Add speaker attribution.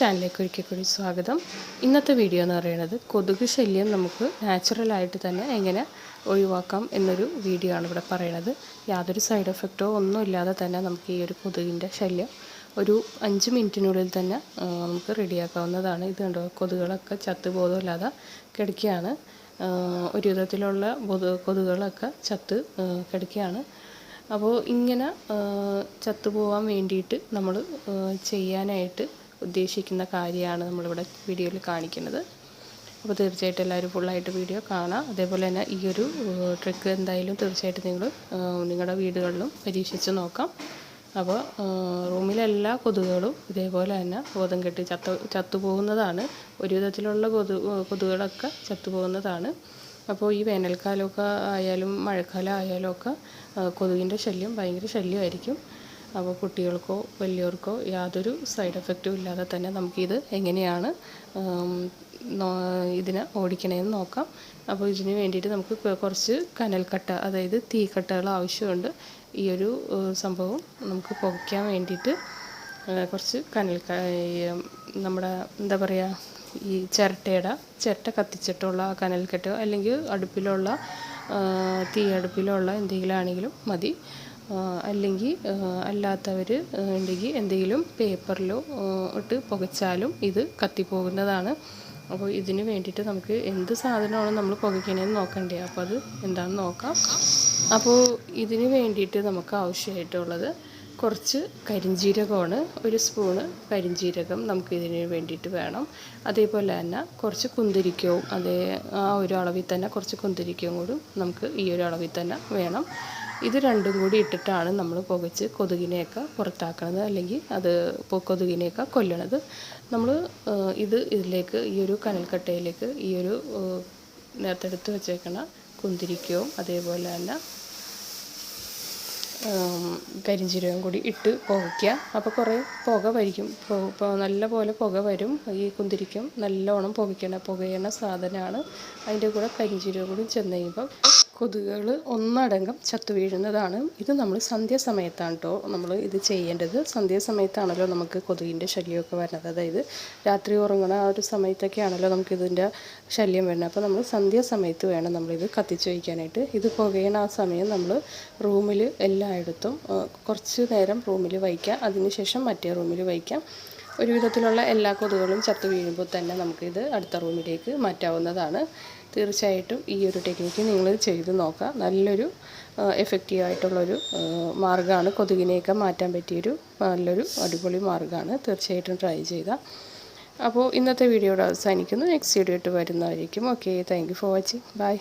Speaker 1: ചാനലിലേക്ക് ഒരിക്കൽ കൂടി സ്വാഗതം. ഇന്നത്തെ വീഡിയോ എന്ന് പറയുന്നത് കൊതുക് ശല്യം നമുക്ക് നാച്ചുറലായിട്ട് തന്നെ എങ്ങനെ ഒഴിവാക്കാം എന്നൊരു വീഡിയോ ആണ് ഇവിടെ പറയുന്നത് യാതൊരു സൈഡ് എഫക്റ്റോ ഒന്നും ഇല്ലാതെ തന്നെ നമുക്ക് ഈ ഒരു കൊതുകിന്റെ ശല്യം ഒരു അഞ്ച് മിനിറ്റിനുള്ളിൽ തന്നെ നമുക്ക് റെഡിയാക്കാവുന്നതാണ് ഇത് കണ്ടോ? കൊതുകുകളൊക്കെ ചത്ത് ബോധമില്ലാതെ കിടക്കുകയാണ് ഒരു വിധത്തിലുള്ള കൊതു കൊതുകുകളൊക്കെ ചത്ത് കിടക്കുകയാണ്. അപ്പോൾ ഇങ്ങനെ ചത്തുപോകാൻ വേണ്ടിയിട്ട് നമ്മൾ ചെയ്യാനായിട്ട് ഉദ്ദേശിക്കുന്ന കാര്യമാണ് നമ്മളിവിടെ വീഡിയോയിൽ കാണിക്കുന്നത്. അപ്പോൾ തീർച്ചയായിട്ടും എല്ലാവരും ഫുള്ളായിട്ട് വീഡിയോ കാണാം. അതേപോലെ തന്നെ ഈ ഒരു ട്രിക്ക് എന്തായാലും തീർച്ചയായിട്ടും നിങ്ങൾ നിങ്ങളുടെ വീടുകളിലും പരീക്ഷിച്ച് നോക്കാം. അപ്പോൾ റൂമിലെ എല്ലാ കൊതുകുകളും ഇതേപോലെ തന്നെ ബോധം കെട്ടി ചത്ത ചത്തുപോകുന്നതാണ്. ഒരു വിധത്തിലുള്ള കൊതു കൊതുകുകളൊക്കെ ചത്തുപോകുന്നതാണ്. അപ്പോൾ ഈ വേനൽക്കാലമൊക്കെ ആയാലും മഴക്കാലം ആയാലും ഒക്കെ കൊതുകിന്റെ ശല്യം ഭയങ്കര ശല്യമായിരിക്കും. അപ്പോൾ കുട്ടികൾക്കോ വലിയവർക്കോ യാതൊരു സൈഡ് എഫക്റ്റും ഇല്ലാതെ തന്നെ നമുക്കിത് എങ്ങനെയാണ് ഇതിനെ ഓടിക്കണേന്ന് നോക്കാം. അപ്പോൾ ഇതിന് വേണ്ടിയിട്ട് നമുക്ക് കുറച്ച് കനൽക്കട്ട അതായത് തീക്കട്ടകൾ ആവശ്യമുണ്ട്. ഈ ഒരു സംഭവം നമുക്ക് പൊക്കാൻ വേണ്ടിയിട്ട് കുറച്ച് കനൽ നമ്മുടെ എന്താ പറയുക ഈ ചിരട്ടയുടെ ചിരട്ട കത്തിച്ചിട്ടുള്ള കനൽക്കെട്ടോ അല്ലെങ്കിൽ അടുപ്പിലുള്ള തീ അടുപ്പിലുള്ള എന്തെങ്കിലും ആണെങ്കിലും മതി. അല്ലെങ്കിൽ അല്ലാത്തവർ ഉണ്ടെങ്കിൽ എന്തെങ്കിലും പേപ്പറിലോ ഇട്ട് പുകച്ചാലും ഇത് കത്തിപ്പോകുന്നതാണ്. അപ്പോൾ ഇതിന് വേണ്ടിയിട്ട് നമുക്ക് എന്ത് സാധനമാണ് നമ്മൾ പുകയ്ക്കണേന്ന് നോക്കണ്ടേ. അപ്പോൾ അത് എന്താണെന്ന് നോക്കാം. അപ്പോൾ ഇതിന് വേണ്ടിയിട്ട് നമുക്ക് ആവശ്യമായിട്ടുള്ളത് കുറച്ച് കരിഞ്ജീരകമാണ് ഒരു സ്പൂണ് കരിഞ്ജീരകം നമുക്ക് ഇതിന് വേണ്ടിയിട്ട് വേണം. അതേപോലെ തന്നെ കുറച്ച് കുന്തിരിക്കവും അതേ ആ ഒരു അളവിൽ തന്നെ കുറച്ച് കുന്തിരിക്കവും കൂടി നമുക്ക് ഈ ഒരു അളവിൽ തന്നെ വേണം. ഇത് രണ്ടും കൂടി ഇട്ടിട്ടാണ് നമ്മൾ പുകച്ച് കൊതുകിനെയൊക്കെ പുറത്താക്കണത് അല്ലെങ്കിൽ അത് കൊതുകിനെയൊക്കെ കൊല്ലണത്. നമ്മൾ ഇത് ഇതിലേക്ക് ഈ ഒരു കനൽക്കട്ടയിലേക്ക് ഈ ഒരു നേരത്തെടുത്ത് വെച്ചേക്കണ കുന്തിരിക്കവും അതേപോലെ തന്നെ കരിഞ്ചീരകം കൂടി ഇട്ട് പുകയ്ക്കുക. അപ്പോൾ കുറേ പുക വരിക്കും. നല്ല പോലെ പുക വരും. ഈ കുന്തിരിക്കും നല്ലോണം പുകയ്ക്കണ പുകയണ സാധനമാണ്. അതിന്റെ കൂടെ കരിഞ്ചീരകം കൂടി ചെന്ന് കഴിയുമ്പോൾ കൊതുകുകൾ ഒന്നടങ്കം ചത്തു വീഴുന്നതാണ്. ഇത് നമ്മൾ സന്ധ്യാസമയത്താണ് കേട്ടോ നമ്മൾ ഇത് ചെയ്യേണ്ടത്. സന്ധ്യാസമയത്താണല്ലോ നമുക്ക് കൊതുകിന്റെ ശല്യമൊക്കെ വരുന്നത്. അതായത് രാത്രി ഉറങ്ങുന്ന ആ ഒരു സമയത്തൊക്കെയാണല്ലോ നമുക്ക് ഇതിന്റെ ശല്യം വരുന്നത്. അപ്പോൾ നമ്മൾ സന്ധ്യാസമയത്ത് വേണം നമ്മളിത് കത്തിച്ച് വയ്ക്കാനായിട്ട്. ഇത് പുകയണ ആ സമയം നമ്മൾ റൂമിൽ എല്ലായിടത്തും കുറച്ച് നേരം റൂമിൽ വയ്ക്കാം. അതിനുശേഷം മറ്റേ റൂമിൽ വയ്ക്കാം. ഒരു വിധത്തിലുള്ള എല്ലാ കൊതുകുകളും ചത്തു വീഴുമ്പോൾ തന്നെ നമുക്കിത് അടുത്ത റൂമിലേക്ക് മാറ്റാവുന്നതാണ്. തീർച്ചയായിട്ടും ഈ ഒരു ടെക്നിക്ക് നിങ്ങൾ ചെയ്ത് നോക്കാം നല്ലൊരു എഫക്റ്റീവ് ആയിട്ടുള്ളൊരു മാർഗമാണ്. കൊതുകിനെയൊക്കെ മാറ്റാൻ പറ്റിയൊരു നല്ലൊരു അടിപൊളി മാർഗമാണ്. തീർച്ചയായിട്ടും ട്രൈ ചെയ്യുക. അപ്പോൾ ഇന്നത്തെ വീഡിയോയുടെ അവസാനിക്കുന്നു. നെക്സ്റ്റ് വീഡിയോ ആയിട്ട് വരുന്നതായിരിക്കും. Okay thank for watching bye